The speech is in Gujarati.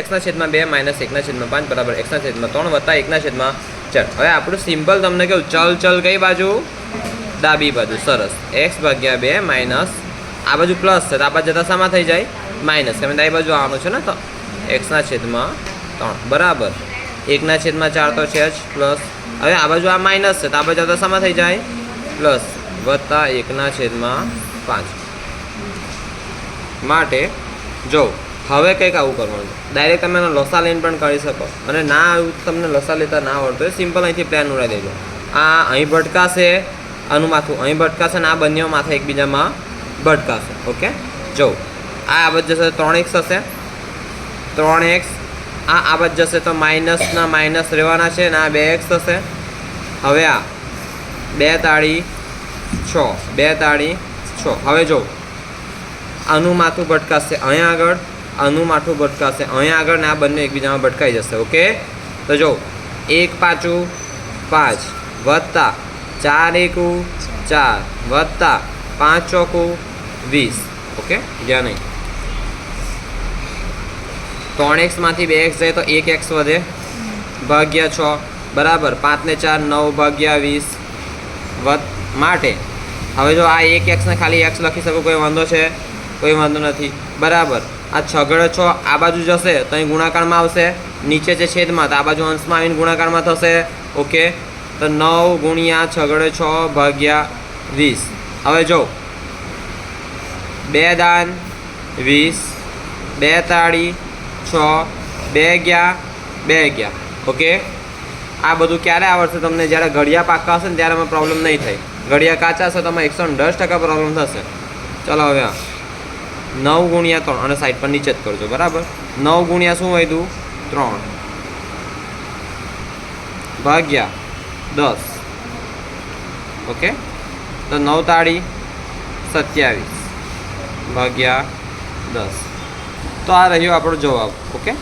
એક્સના છેદમાં બે માઇનસ એકના છેદમાં પાંચ બરાબર એક્સના છેદમાં ત્રણ વત્તા એકના છેદમાં ચાર. હવે આપણું સિમ્પલ તમને કેવું ચલ ચલ કઈ બાજુ? ડાબી બાજુ. સરસ. એક્સ ભાગ્યા બે માઇનસ આ બાજુ પ્લસ છે તો આ બાજુ જતા સામા થઈ જાય? માઇનસ. કેમ ડાબી બાજુ આવવાનું છે ને તો એક્સના છેદમાં ત્રણ. બરાબર. એકના છેદમાં ચાર તો છે જ પ્લસ. હવે આ બાજુ આ માઇનસ છે તો આ બાજુ જતા સામા થઈ જાય? પ્લસ. વત્તા એકના છેદમાં પાંચ. માટે જો હવે કંઈક આવું કરવાનું ડાયરેક્ટ તમે એનો લસા લઈને પણ કરી શકો. અને ના આવ્યું તમને લસા લેતા ના આવડતું. હોય સિમ્પલ અહીંથી પ્લાન ઉડાવી દેજો. આ અહીં ભટકાશે, આનું માથું અહીં ભટકાશે અને આ બંને માથા એકબીજામાં ભટકાશે. ઓકે જો, આ આ બાજુ જશે ત્રણ એક્સ હશે. ત્રણ એક્સ. આ આ બાજુ જશે તો માઇનસના માઇનસ રહેવાના છે અને આ બે એક્સ હશે. હવે આ બે તાળી છ. બે તાળી છ. હવે જો, આનું માથું ભટકાશે. અહીંયા આગળ આનું માથું ભટકાશે. અહીંયા આગળ ને આ બંને એકબીજામાં ભટકાઈ જશે, ઓકે? તો જો, એક પાછું પાંચ. વત્તા ચાર એકું, ચાર. વત્તા પાંચ ચોકું, વીસ. ઓકે? જ્યાં નહીં. ત્રણ એક્સમાંથી બે એક્સ જાય તો એક એક્સ વધે. ભાગ્યા છ. બરાબર. પાંચને ચાર, નવ ભાગ્યા વીસ. વત માટે. હવે જો આ એક એક્સને ખાલી એક્સ લખી શકું, કોઈ વાંધો છે? કોઈ વાંધો નથી. બરાબર. આ છગડો છ, આ બાજુ જશે, તો અહીં ગુણાકારમાં આવશે. નીચે છે છેદમાં, તો આ બાજુ અંશમાં આવીને ગુણાકારમાં થશે. ઓકે. તો નવ ગુણ્યા છગડો છ ભાગ્યા વીસ. હવે જો. બે દાન વીસ, બે તાળી છ, બે ગયા બે ગયા. ઓકે? આ બધું ક્યારે આવડશે તમને? જ્યારે ઘડિયા પાકા હશે ને ત્યારે પ્રોબ્લેમ નહીં થાય. ઘડિયા કાચા હશે તો એકસો દસ ટકા પ્રોબ્લેમ થશે. ચલો હવે નવ ગુણ્યા ત્રણ. અને સાઈડ પર નીચે જ કરજો, બરાબર? નવ ગુણ્યા શું વધ્યું ત્રણ. ભાગ્યા દસ. ઓકે? તો નવ તાળી સત્યાવીસ. ભાગ્યા દસ. તો આ રહ્યો આપણો જવાબ, ઓકે?